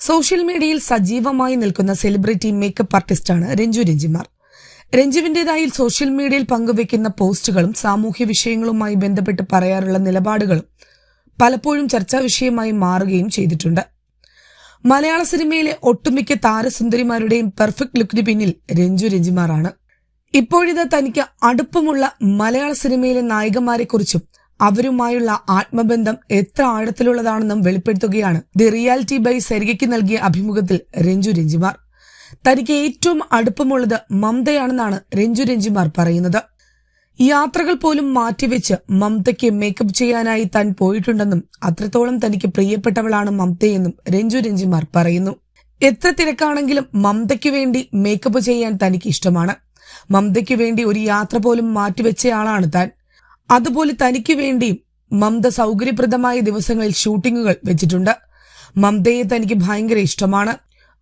Social മീഡിയയിൽ സജീവമായി നിൽക്കുന്ന സെലിബ്രിറ്റി മേക്കപ്പ് ആർട്ടിസ്റ്റാണ് രഞ്ജു രഞ്ജിമാർ. രഞ്ജുവിന്റേതായി സോഷ്യൽ മീഡിയയിൽ പങ്കുവെക്കുന്ന പോസ്റ്റുകളും സാമൂഹ്യ വിഷയങ്ങളുമായി ബന്ധപ്പെട്ട് പറയാറുള്ള നിലപാടുകളും പലപ്പോഴും ചർച്ചാ വിഷയമായി മാറുകയും ചെയ്തിട്ടുണ്ട്. മലയാള സിനിമയിലെ ഒട്ടുമിക്ക താരസുന്ദരിമാരുടെയും പെർഫെക്റ്റ് ലുക്കിന് പിന്നിൽ രഞ്ജു രഞ്ജിമാറാണ് ഇപ്പോഴിത് തനിക്ക് അടുപ്പമുള്ള മലയാള സിനിമയിലെ നായികമാരെക്കുറിച്ചും അവരുമായുള്ള ആത്മബന്ധം എത്ര ആഴത്തിലുള്ളതാണെന്നും വെളിപ്പെടുത്തുകയാണ് ദി റിയാലിറ്റി ബൈ സരികയ്ക്ക് നൽകിയ അഭിമുഖത്തിൽ രഞ്ജു രഞ്ജിമാർ. തനിക്ക് ഏറ്റവും അടുപ്പമുള്ളത് മമതയാണെന്നാണ് രഞ്ജു രഞ്ജിമാർ പറയുന്നത്. യാത്രകൾ പോലും മാറ്റിവെച്ച് മമതയ്ക്ക് മേക്കപ്പ് ചെയ്യാനായി താൻ പോയിട്ടുണ്ടെന്നും അത്രത്തോളം തനിക്ക് പ്രിയപ്പെട്ടവളാണ് മമതയെന്നും രഞ്ജു രഞ്ജിമാർ പറയുന്നു. എത്ര തിരക്കാണെങ്കിലും മമതയ്ക്ക് വേണ്ടി മേക്കപ്പ് ചെയ്യാൻ തനിക്ക് ഇഷ്ടമാണ്. മമതയ്ക്ക് വേണ്ടി ഒരു യാത്ര പോലും മാറ്റിവെച്ചയാളാണ് താൻ. അതുപോലെ തനിക്ക് വേണ്ടിയും മമത സൗകര്യപ്രദമായ ദിവസങ്ങളിൽ ഷൂട്ടിങ്ങുകൾ വെച്ചിട്ടുണ്ട്. മമതയെ തനിക്ക് ഭയങ്കര ഇഷ്ടമാണ്.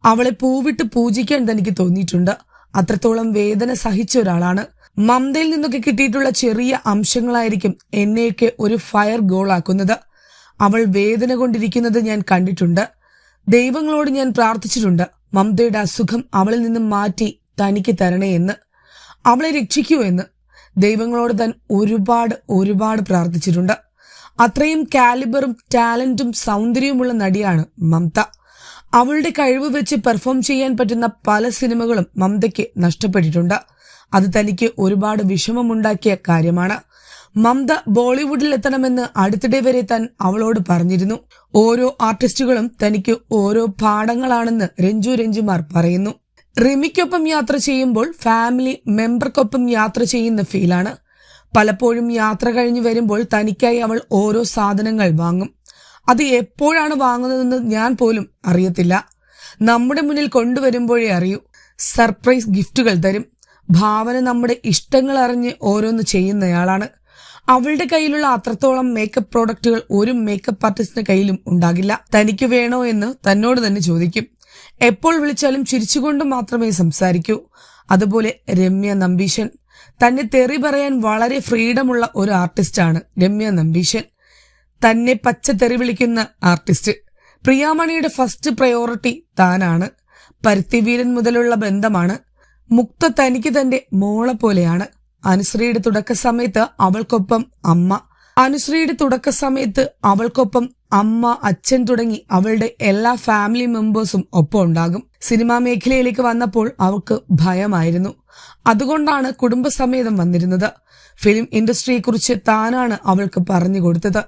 അവളെ പൂവിട്ട് പൂജിക്കാൻ തനിക്ക് തോന്നിയിട്ടുണ്ട്. അത്രത്തോളം വേദന സഹിച്ച ഒരാളാണ്. മമതയിൽ നിന്നൊക്കെ കിട്ടിയിട്ടുള്ള ചെറിയ അംശങ്ങളായിരിക്കും എന്നെയൊക്കെ ഒരു ഫയർ ഗോളാക്കുന്നത് അവൾ വേദന കൊണ്ടിരിക്കുന്നത് ഞാൻ കണ്ടിട്ടുണ്ട്. ദൈവങ്ങളോട് ഞാൻ പ്രാർത്ഥിച്ചിട്ടുണ്ട്. മമതയുടെ അസുഖം അവളിൽ നിന്നും മാറ്റി തനിക്ക് തരണേ എന്ന്. അവളെ രക്ഷിക്കൂ എന്ന്. ദൈവങ്ങളോട് താൻ ഒരുപാട് ഒരുപാട് പ്രാർത്ഥിച്ചിട്ടുണ്ട്. അത്രയും കാലിബറും ടാലന്റും സൗന്ദര്യവുമുള്ള നടിയാണ് മമത അവളുടെ കഴിവ് വെച്ച് പെർഫോം ചെയ്യാൻ പറ്റുന്ന പല സിനിമകളും മമതയ്ക്ക് നഷ്ടപ്പെട്ടിട്ടുണ്ട്. അത് തനിക്ക് ഒരുപാട് വിഷമമുണ്ടാക്കിയ കാര്യമാണ്. മമത ബോളിവുഡിൽ എത്തണമെന്ന് അടുത്തിടെ വരെ താൻ അവളോട് പറഞ്ഞിരുന്നു. ഓരോ ആർട്ടിസ്റ്റുകളും തനിക്ക് ഓരോ പാഠങ്ങളാണെന്ന് രഞ്ജു രഞ്ജുമാർ പറയുന്നു. റിമിക്കൊപ്പം യാത്ര ചെയ്യുമ്പോൾ ഫാമിലി മെമ്പർക്കൊപ്പം യാത്ര ചെയ്യുന്ന ഫീലാണ്. പലപ്പോഴും യാത്ര കഴിഞ്ഞു വരുമ്പോൾ തനിക്കായി അവൾ ഓരോ സാധനങ്ങൾ വാങ്ങും. അത് എപ്പോഴാണ് വാങ്ങുന്നതെന്ന് ഞാൻ പോലും അറിയത്തില്ല. നമ്മുടെ മുന്നിൽ കൊണ്ടുവരുമ്പോഴേ അറിയൂ. സർപ്രൈസ് ഗിഫ്റ്റുകൾ തരും. ഭാവന നമ്മുടെ ഇഷ്ടങ്ങൾ അറിഞ്ഞ് ഓരോന്ന് ചെയ്യുന്നയാളാണ്. അവളുടെ കയ്യിലുള്ള അത്രത്തോളം മേക്കപ്പ് പ്രോഡക്റ്റുകൾ ഒരു മേക്കപ്പ് ആർട്ടിസ്റ്റിന്റെ കയ്യിലും ഉണ്ടാകില്ല. തനിക്ക് വേണോ എന്ന് തന്നോട് തന്നെ ചോദിക്കും. എപ്പോൾ വിളിച്ചാലും ചിരിച്ചുകൊണ്ട് മാത്രമേ സംസാരിക്കൂ. അതുപോലെ രമ്യ നമ്പീശൻ. തന്നെ തെറി പറയാൻ വളരെ ഫ്രീഡമുള്ള ഒരു ആർട്ടിസ്റ്റാണ് രമ്യ നമ്പീശൻ. തന്നെ പച്ച തെറി വിളിക്കുന്ന ആർട്ടിസ്റ്റ്. പ്രിയാമണിയുടെ ഫസ്റ്റ് പ്രയോറിറ്റി താനാണ്. പരുത്തിവീരൻ മുതലുള്ള ബന്ധമാണ്. മുക്ത തനിക്ക് തന്റെ മോളെ പോലെയാണ്. അനുശ്രീയുടെ തുടക്ക സമയത്ത് അവൾക്കൊപ്പം അമ്മ. അനുശ്രീയുടെ തുടക്ക സമയത്ത് അവൾക്കൊപ്പം അമ്മ അച്ഛൻ തുടങ്ങി അവളുടെ എല്ലാ ഫാമിലി മെമ്പേഴ്സും ഒപ്പം ഉണ്ടാകും. സിനിമാ മേഖലയിലേക്ക് വന്നപ്പോൾ അവൾക്ക് ഭയമായിരുന്നു. അതുകൊണ്ടാണ് കുടുംബസമേതം വന്നിരുന്നത്. ഫിലിം ഇൻഡസ്ട്രിയെക്കുറിച്ച് താനാണ് അവൾക്ക് പറഞ്ഞു കൊടുത്തത്.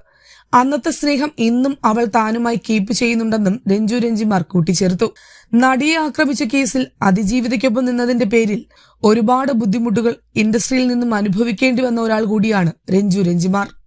അന്നത്തെ സ്നേഹം ഇന്നും അവൾ താനുമായി കീപ്പ് ചെയ്യുന്നുണ്ടെന്നും രഞ്ജു രഞ്ജിമാർ കൂട്ടിച്ചേർത്തു. നടിയെ ആക്രമിച്ച കേസിൽ അതിജീവിതയ്ക്കൊപ്പം നിന്നതിന്റെ പേരിൽ ഒരുപാട് ബുദ്ധിമുട്ടുകൾ ഇൻഡസ്ട്രിയിൽ നിന്നും അനുഭവിക്കേണ്ടി വന്ന ഒരാൾ കൂടിയാണ് രഞ്ജു രഞ്ജിമാർ.